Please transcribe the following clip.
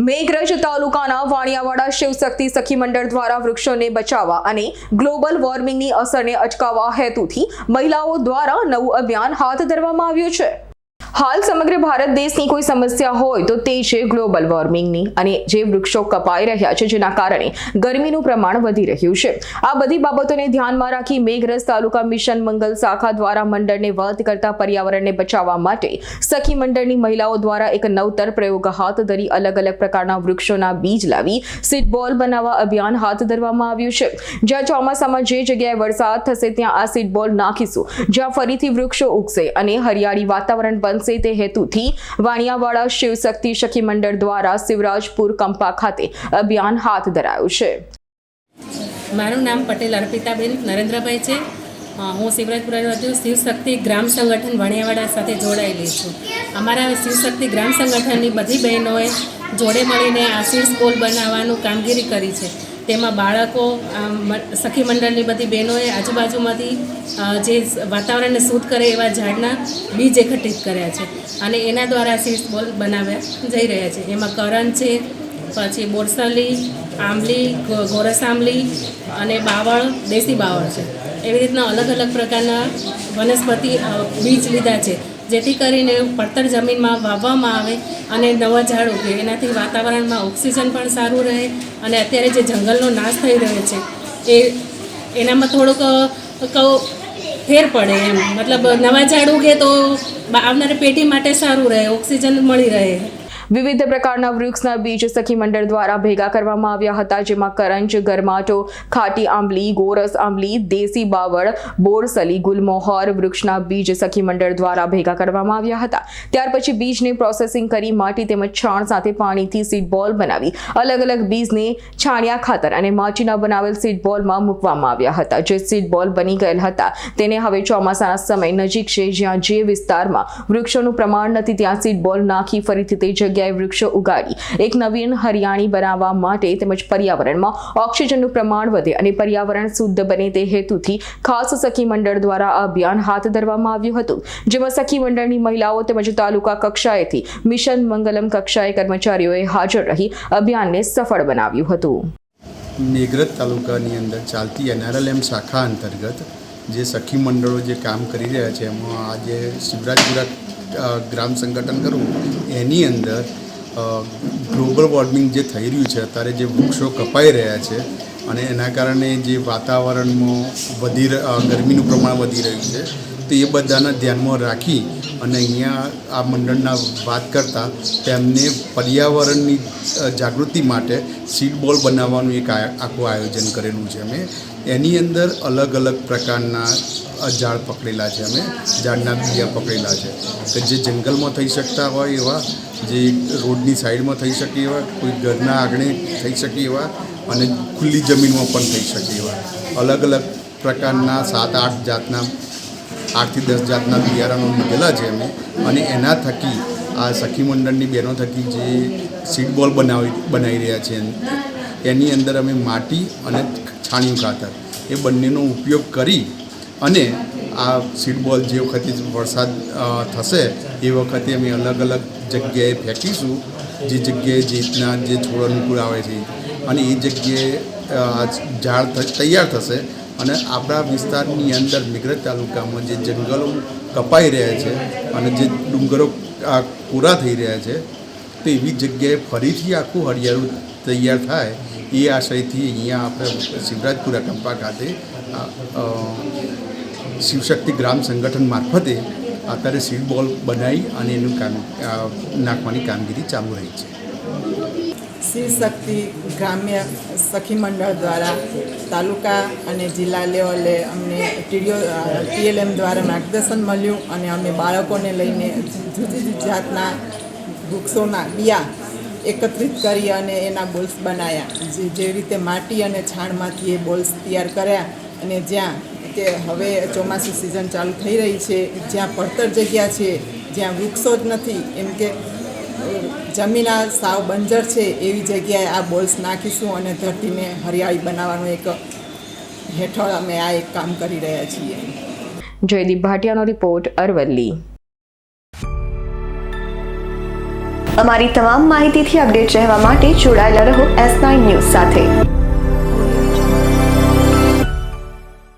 મેઘરજ તાલુકાના વાણિયાવાડા શિવશક્તિ સખી મંડળ દ્વારા વૃક્ષોને બચાવવા અને ગ્લોબલ વોર્મિંગની અસરને અટકાવવા હેતુથી મહિલાઓ દ્વારા નવું અભિયાન હાથ ધરવામાં આવ્યું છે. હાલ સમગ્ર ભારત દેશની કોઈ સમસ્યા હોય તો તે છે ગ્લોબલ વોર્મિંગની. અને જે વૃક્ષો કપાઈ રહ્યા છે, જેના કારણે ગરમીનું પ્રમાણ વધી રહ્યું છે. આ બધી બાબતોને ધ્યાનમાં રાખી મેઘરસ તાલુકા મિશન મંગલ શાખા દ્વારા મંડળને વાત કરતા પર્યાવરણને બચાવવા માટે સખી મંડળની મહિલાઓ દ્વારા એક નવતર પ્રયોગ હાથ ધરી અલગ અલગ પ્રકારના વૃક્ષોના બીજ લાવી સીટબોલ બનાવવા અભિયાન હાથ ધરવામાં આવ્યું છે. જ્યાં ચોમાસામાં જે જગ્યાએ વરસાદ થશે, ત્યાં આ સીટબોલ નાખીશું. જ્યાં ફરીથી વૃક્ષો ઉગશે અને હરિયાળી વાતાવરણ બનશે તે હેતુથી વાણિયાવાડા શિવશક્તિ સખી મંડળ દ્વારા શિવરાજપુર કંપા ખાતે અભિયાન હાથ ધરાયું છે. મારું નામ પટેલ અર્પિતાબેન નરેન્દ્રભાઈ છે. હું શિવરાજપુરા વધુ શિવશક્તિ ગ્રામ સંગઠન વાણિયાવાડા સાથે જોડાયેલી છું. અમારા શિવશક્તિ ગ્રામ સંગઠનની બધી બહેનોએ જોડે મળીને આ સ્કૂલ બનાવવાનું કામગીરી કરી છે. તેમાં બાળકો સખી મંડળની બધી બહેનોએ આજુબાજુમાંથી જે વાતાવરણને શુદ્ધ કરે એવા ઝાડના બીજ એકત્રિત કર્યા છે. અને એના દ્વારા સીડ્સ બોલ બનાવ્યા જઈ રહ્યા છે. એમાં કરણ છે, પછી બોરસલી, આંબલી ગોરસ આંબલી અને બાવળ, દેશી બાવળ છે. એવી રીતના અલગ અલગ પ્રકારના વનસ્પતિ બીજ લીધા છે. જેથી કરીને પડતર જમીનમાં વાવવામાં આવે અને નવા ઝાડ ઉગે. એનાથી વાતાવરણમાં ઓક્સિજન પણ સારું રહે અને અત્યારે જે જંગલનો નાશ થઈ રહ્યો છે, એ એનામાં થોડુંક કહો ફેર પડે એમ. મતલબ નવા ઝાડ ઉગે તો આવનારી પેઢી માટે સારું રહે, ઓક્સિજન મળી રહે. વિવિધ પ્રકારના વૃક્ષના બીજ સખી મંડળ દ્વારા ભેગા કરવામાં આવ્યા હતા, જેમાં કરંજ, ગરમાટો, ખાટી આંબલી, ગોરસ આંબલી, દેશી બાવળ, બોરસલી, ગુલમોહર વૃક્ષના બીજ સખી મંડળ દ્વારા ભેગા કરવામાં આવ્યા હતા. ત્યાર પછી બીજને પ્રોસેસિંગ કરી માટી તેમજ છાણ સાથે પાણીથી સીડ બોલ બનાવી અલગ અલગ બીજને છાણિયા ખાતર અને માટીના બનાવેલ સીડ બોલમાં મૂકવામાં આવ્યા હતા, જે સીડ બોલ બની ગયેલ હતા. તેને હવે ચોમાસાના સમય નજીક છે, જ્યાં જે વિસ્તારમાં વૃક્ષોનું પ્રમાણ નથી, ત્યાં સીડ બોલ નાખી ફરીથી તે જગ્યાએ વૃક્ષો ઉગાડી. એક નવીન હરિયાળી બનાવવા માટે તેમજ પર્યાવરણમાં ઓક્સિજનનું પ્રમાણ વધે અને પર્યાવરણ શુદ્ધ બને તે હેતુથી ખાસ સખી મંડળ દ્વારા અભિયાન હાથ ધરવામાં આવ્યું હતું. જેમાં સખી મંડળની મહિલાઓ તેમજ તાલુકા કક્ષાએથી મિશન મંગલમ કક્ષાએ કર્મચારીઓએ હાજર રહી અભિયાનને સફળ બનાવ્યું હતું. મેઘરજ તાલુકાની અંદર ચાલતી એનઆરએલએમ શાખા અંતર્ગત જે સખી મંડળો જે કામ કરી રહ્યા છે, એમાં આજે શિવરાજપુરા ગ્રામ સંગઠન કરવું એની અંદર ગ્લોબલ વોર્મિંગ જે થઈ રહ્યું છે, અત્યારે જે વૃક્ષો કપાઈ રહ્યા છે, અને એના કારણે જે વાતાવરણમાં વધી ગરમીનું પ્રમાણ વધી રહ્યું છે, તો એ બધાના ધ્યાનમાં રાખી અને અહીંયા આ મંડળના વાત કરતાં તેમને પર્યાવરણની જાગૃતિ માટે સીડ બોલ બનાવવાનું એક આખું આયોજન કરેલું છે અમે. એની અંદર અલગ અલગ પ્રકારના ઝાડ પકડેલા છે અમે, ઝાડના બીયા પકડેલા છે. કે જે જંગલમાં થઈ શકતા હોય એવા, જે રોડની સાઈડમાં થઈ શકે એવા, કોઈ ઘરના આંગણે થઈ શકે એવા, અને ખુલ્લી જમીનમાં પણ થઈ શકે એવા. અલગ અલગ પ્રકારના સાત આઠ જાતના આઠથી દસ જાતના બિયારણો લીધેલા છે અમે અને એના થકી આ સખી મંડળની બહેનો થકી જે સીડ બોલ બનાવી બનાવી રહ્યા છે એની અંદર અમે માટી અને છાણિયું ખાતર. એ બંનેનો ઉપયોગ કરી અને આ સીડ બોલ જે વખતે વરસાદ થશે, એ વખતે અમે અલગ અલગ જગ્યાએ ફેંકીશું. જે જગ્યાએ જે રીતના જે છોડ અનુકૂળ આવે છે. અને એ જગ્યાએ ઝાડ તૈયાર થશે અને આપણા વિસ્તારની અંદર મિગ્રજ તાલુકામાં જે જંગલો કપાઈ રહ્યા છે અને જે ડુંગરો આ પૂરા થઈ રહ્યા છે, તો એવી જગ્યાએ ફરીથી આખું હરિયાળું તૈયાર થાય એ આશયથી અહીંયા આપણે શિવરાજપુરા કંપા ખાતે શિવશક્તિ ગ્રામ સંગઠન મારફતે અત્યારે સીડ બોલ બનાવી અને એનું કામ નાખવાની કામગીરી ચાલુ રહી છે. શિવ શક્તિ ગ્રામ્ય સખી મંડળ દ્વારા તાલુકા અને જિલ્લા લેવલે અમને ટીડીઓ ટીએલએમ દ્વારા માર્ગદર્શન મળ્યું અને અમે બાળકોને લઈને જુદી જુદી જાતના વૃક્ષોના બિયા એકત્રિત કરી અને એના બોલ્સ બનાવ્યા જે જે રીતે માટી અને છાણમાંથી એ બોલ્સ તૈયાર કર્યા અને જ્યાં કે હવે ચોમાસું સિઝન ચાલુ થઈ રહી છે, જ્યાં પડતર જગ્યા છે, જ્યાં વૃક્ષો જ નથી, એમ કે જમીન આ સાવ બંજર છે એવી જગ્યાએ આ બોલ્સ નાખીશું અને ધરતીને હરિયાળી બનાવવાનું એક હેઠળ અમે આ એક કામ કરી રહ્યા છીએ. જયદીપ ભાટિયાનો રિપોર્ટ અરવલ્લી. અમારી તમામ માહિતીથી અપડેટ રહેવા માટે જોડાયેલા રહો એસ નાઇન ન્યૂઝ સાથે.